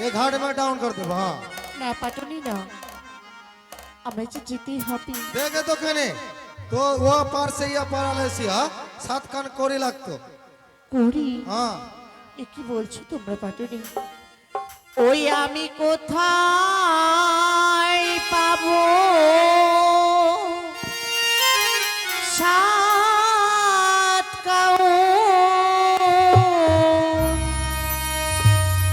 ये घाट में डाउन कर दे हाँ না পাটনি না আমরা যে যেতেই হবে देखे तो कहने तो वो पार से ये पार आले से हाँ सात कान कोरी लगतो করি हाँ এ কি বলছো তোমরা পাটনি ওই আমি কোথায় পাবো সাত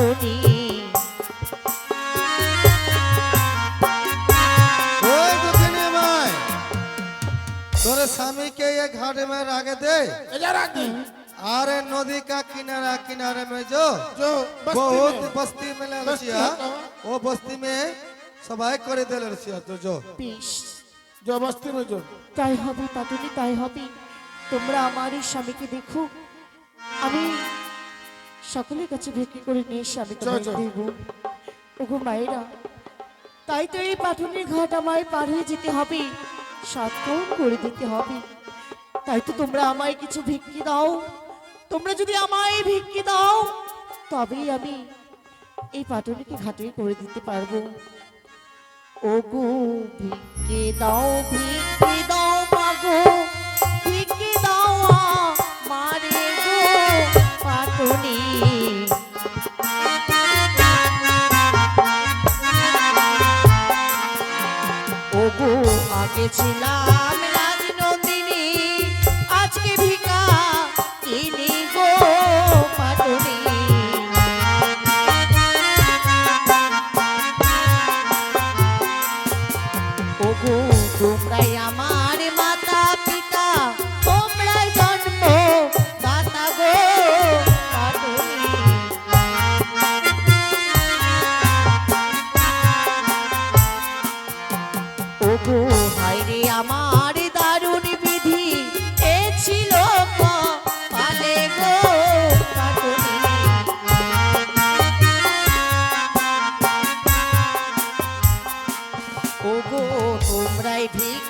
ধরণী তোর স্বামীকে এ ঘাটে মে রাগে দে। আরে নদী কা কিনারা কিনারে মে জো বহুত বস্তি মে লসিয়া ও বস্তি মে সবাই করে দে লসিয়া তো জো জো বস্তি মে জো তাই হবে পাতুনি তাই হবে। তোমরা আমার স্বামীকে দেখো। আমি সকলের কাছে বিক্রি করে নিয়ে চল। দেব। ওগো মায়েরা তাই তো এই পাটনির ঘাট আমায় পার হয়ে যেতে হবে সাত কম করে দিতে হবে। তাই তো তোমরা আমায় কিছু ভিক্ষি দাও। তোমরা যদি আমায় ভিক্ষি দাও তবেই আমি এই পাটনিকে ঘাটে করে দিতে পারব। ওগো ভিক্ষে দাও ভিক্ষে আগে ছিলাম রাজনন্দিনী আজকে ভিকা কিনি গো পাটনি। ওগো ওগো তোমরাই ভিক্ষে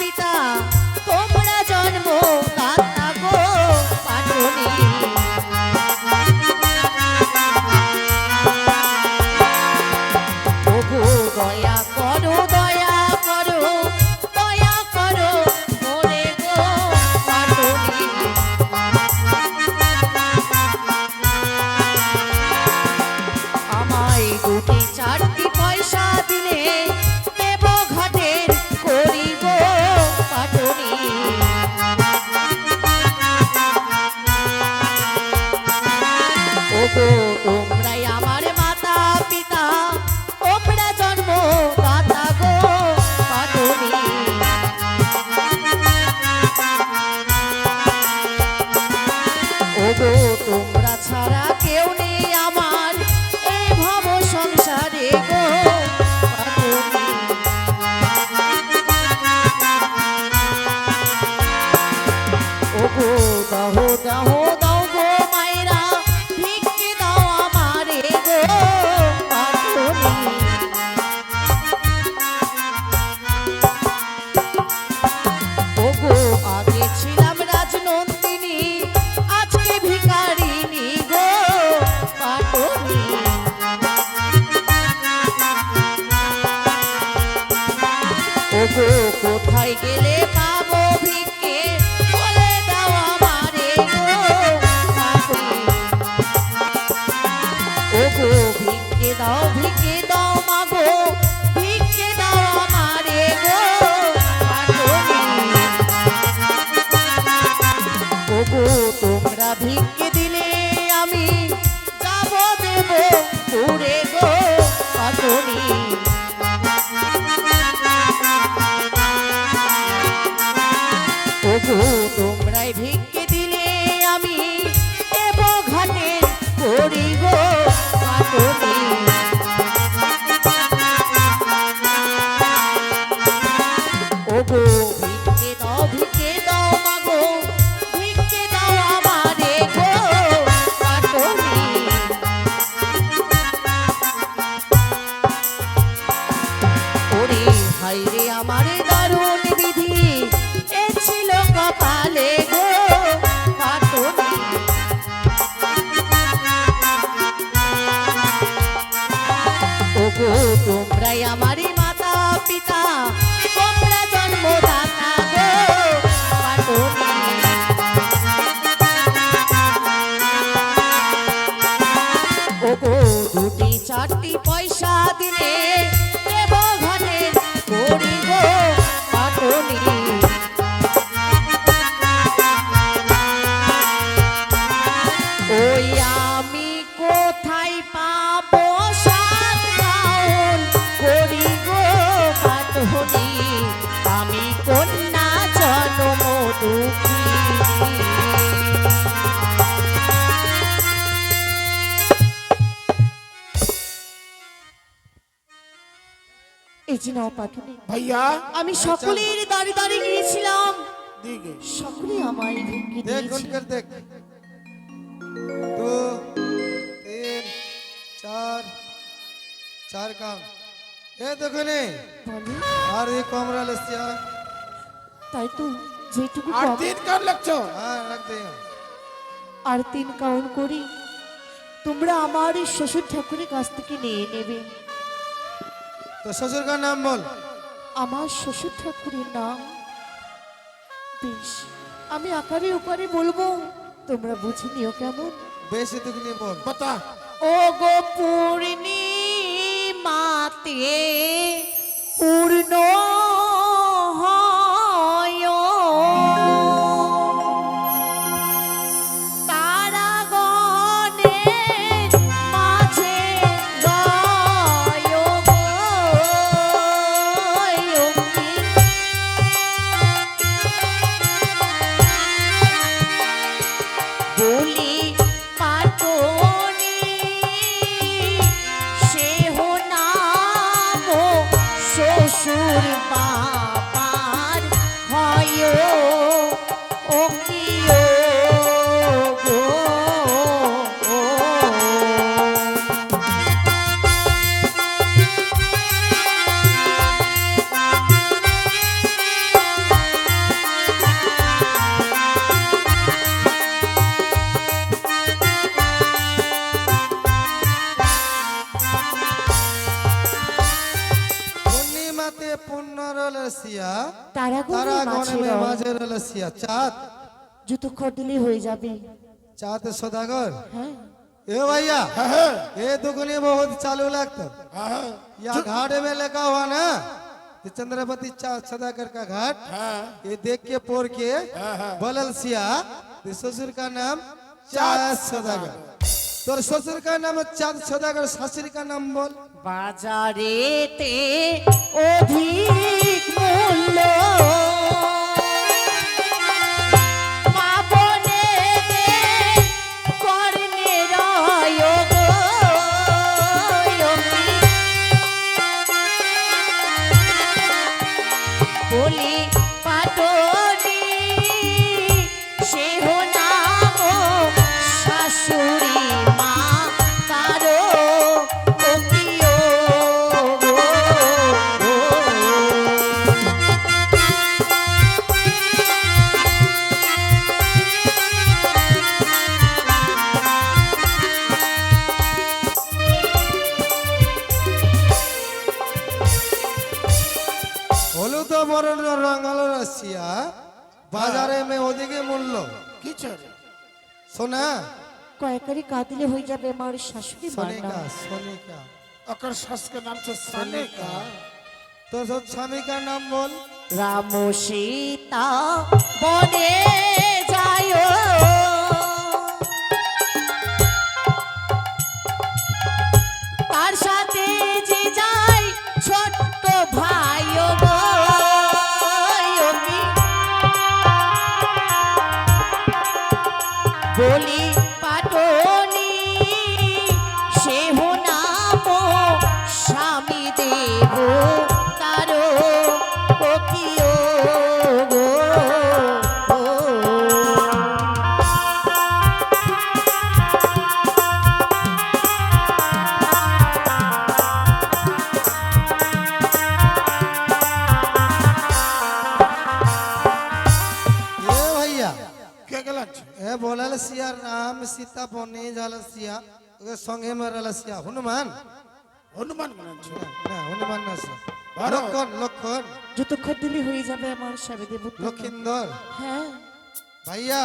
পিতা তোমরা জন্ম ওগো কোথায় গেলে পাবো ভিক্ষে? দাও আমারে গো পাটনি ওগো ভিক্ষে দাও ভিক্ষে দাও মাগো ভিক্ষে দাও আমারে গো তোমরা ভিক্ষে দিলে আমি যাব দেব পুরে তোমরাই ভিক্ষে খুঁজে নাও পাটুনি ভাইয়া আমি সকলের দাঁড়ি দাঁড়িয়ে গিয়েছিলাম। সকলে আমায় ঢুকিয়ে দেখ হ্যাঁ, আর তিন কারণ করি। তোমরা আমার শ্বশুর ঠাকুরের কাছ থেকে নিয়ে নেবে। তো নাম বল? আমার শ্বশুর ঠাকুরের নাম বেশ। আমি আকারে ওপারে বলব তোমরা বুঝে নিও কেমন। বেশ এটুকু নিয়ে বল। বাতা ও গো পূর্ণ রলসিয়া তারা তারাগণের গণে মাঝে রয়। মাঝে রলসিয়া চাঁদ জুতো খটলে হয়ে যাবে चाँद सौदागर হ্যাঁ ए भैया हाँ हाँ ये दुगनी बहुत चालू लगता हाँ या घाट में लगा हुआ ना ये चंद्रपति चा- सदागर का घाट हाँ ये देख के पोर के हाँ, हाँ। बलल सिया ये ससुर का नाम चाँद सदागर तो ससुर का नाम चाँद सदागर ससुर का नाम बोल বাজারেতে অধিক বিয়ে হয়ে যাবে আমার শাশুড়ি সোনিকা সোনিকা। ওকর শাসকে নাম তো সোনিকা। তোর স্বামী নাম বল। রাম সীতা বনে बने जाल सिया ओके संगे में रहल सिया हनुमान हनुमान गलन छ না হনুমান না সিয়া ভারত। লক্ষণ লক্ষণ যতক্ষণ দিলে হয়ে যাবে আমার স্বামী দেব লক্ষিন্দর হ্যাঁ भैया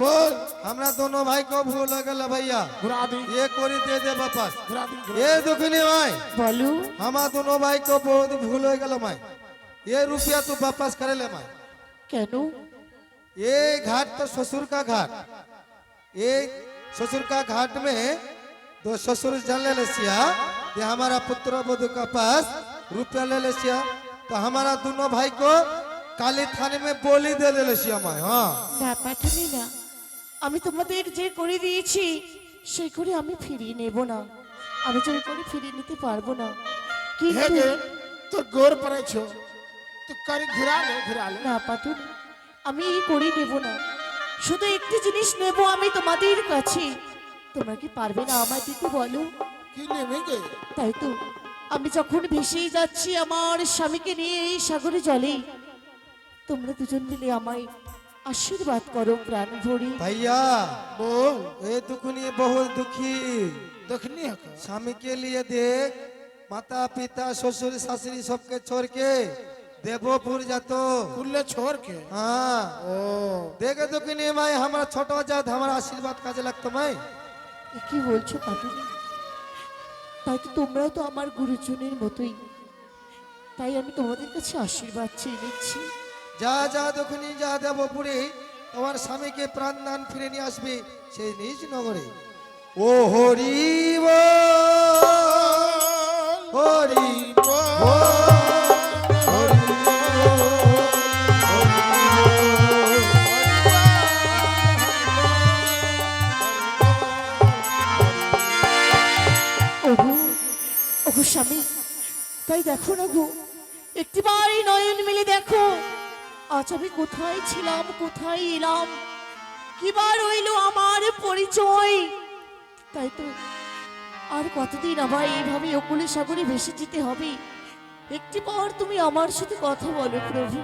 बोल हमरा दोनों भाई को भूल गल भैया घुरा दी ये कोरी दे दे वापस घुरा दी ये दुखनी भाई বলো हमारा दोनों भाई को बहुत भूल हो गल माई ये रुपया तू वापस करे ले माई কেন ये घाट तो ससुर का घाट ये ससुर का घाट में दो ससुर जान ले ले सिया ये हमारा पुत्र वधु का पास रुपया ले ले सिया तो हमारा दोनों भाई को काली थाने में बोली दे ले ले सिया माई हाँ না পাঠানি না আমি তোমাদের যে করে দিয়েছি সেই করে আমি ফিরিয়ে নেব না আমি যে করে ফিরিয়ে নিতে পারবো না हे কিন্তু गे तो गोर पड़े छो तो करी घुरा ले घुरा ले না পাটুন আমি এই করে নেব না শুধু একটি জিনিস নেব আমি তোমাদের কাছে তোমরা কি পারবে না আমায় দিতে বলো की लेवे गे তাই তো আমি যখন ভেসেই যাচ্ছি আমার স্বামীকে নিয়ে এই সাগরে জলে তোমরা দুজন মিলে আমায় আশীর্বাদ করো প্রাণ ভরি भैया बोल ये दुखनी बहुत दुखी देखनी है का स्वामी के लिए देख माता पिता ससुर सासरी सबके छोड़ के देवोपुर जातो कुल्ले छोड़ के हाँ ओ থেকে দুঃখিনী মাই আমার ছোট জাত আমার আশীর্বাদ কাজে লাগতো মাই কি বলছো তাই তো তোমরাও তো আমার গুরুজনের মতোই। তাই আমি তোমাদের কাছে আশীর্বাদ চেয়ে নিচ্ছি। যা যা দক্ষিণী যা দেব পুরে তোমার স্বামীকে প্রাণদান ফিরে নিয়ে আসবে সেই নিজ নগরে। ও হরি হরি স্বামী। তাই দেখো না গো একটিবার এই নয়ন মিলে দেখো। আজ আমি কোথায় ছিলাম, কোথায় এলাম? কিবার রইল আমার পরিচয়? তাই তো আর কতদিন আমায় এইভাবে অকুলে সাগরে ভেসে যেতে হবে? একটিবার তুমি আমার সাথে কথা বলো প্রভু।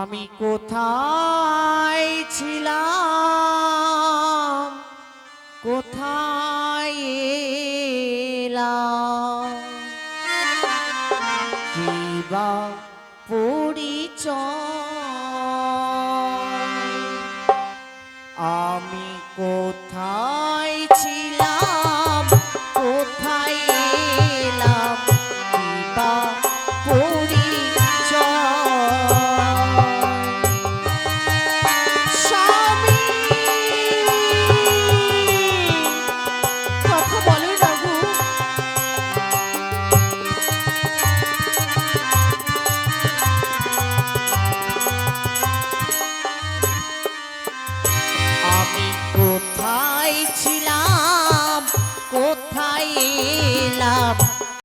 আমি কোথায় ছিলাম, কোথায় এলাম কিবা পরিচয়। আমি কোথায় ছিলাম? কোথায় এলাম? কিবা পরিচয়